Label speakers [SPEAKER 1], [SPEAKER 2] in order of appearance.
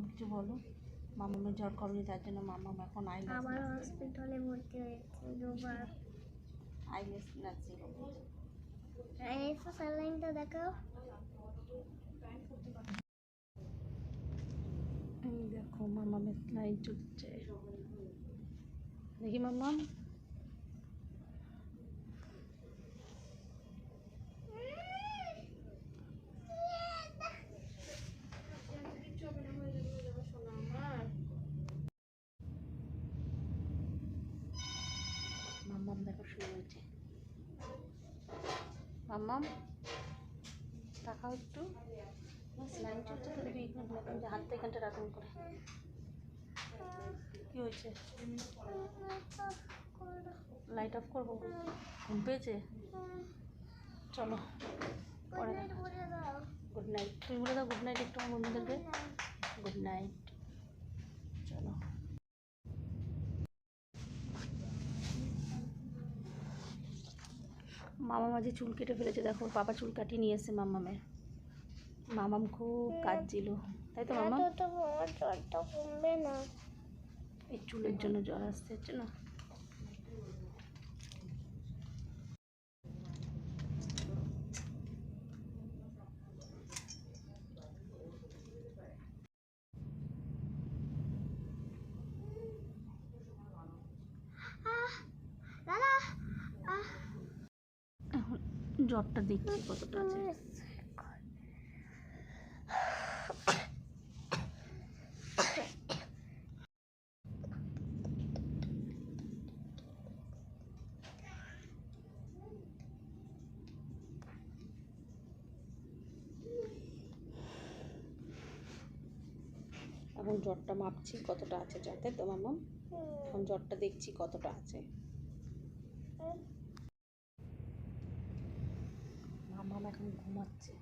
[SPEAKER 1] মামাম কিছু বলো? মামামের জ্বর কমেনি তার জন্য মামাম এখন
[SPEAKER 2] আবার হসপিটালে ভর্তি হয়েছে দুবার স্যালাইনটা দেখাও।
[SPEAKER 1] দেখো মামামের লাইন চলছে দেখি মামাম মামাম দেখো শুরু হয়েছে। মামাম তাকাও একটু। লাইন চলছে তো দেখুন যে হাতটা এখানটা রাখুন করে। কি হয়েছে? লাইট অফ করব? ঘুম পেয়েছে? চলো পরে গুড নাইট তুমি বলে দাও গুড নাইট একটু বন্ধুদেরকে। গুড নাইট চলো। মামা মাঝে চুল কেটে ফেলেছে দেখো বাবা চুল কাটিয়ে নিয়ে এসে মামামের। মামাম খুব কাঁদছিল। তাই তো মামা?
[SPEAKER 2] জ্বরটা কমবে না।
[SPEAKER 1] এই চুলের জন্য জ্বর আসছে হচ্ছে না? জ্বরটা দেখছি কতটা আছে। এখন জ্বরটা মাপছি কতটা আছে যাতে তো মামাম এখন জ্বরটা দেখছি কতটা আছে। মামাম এখন ঘুমাচ্ছে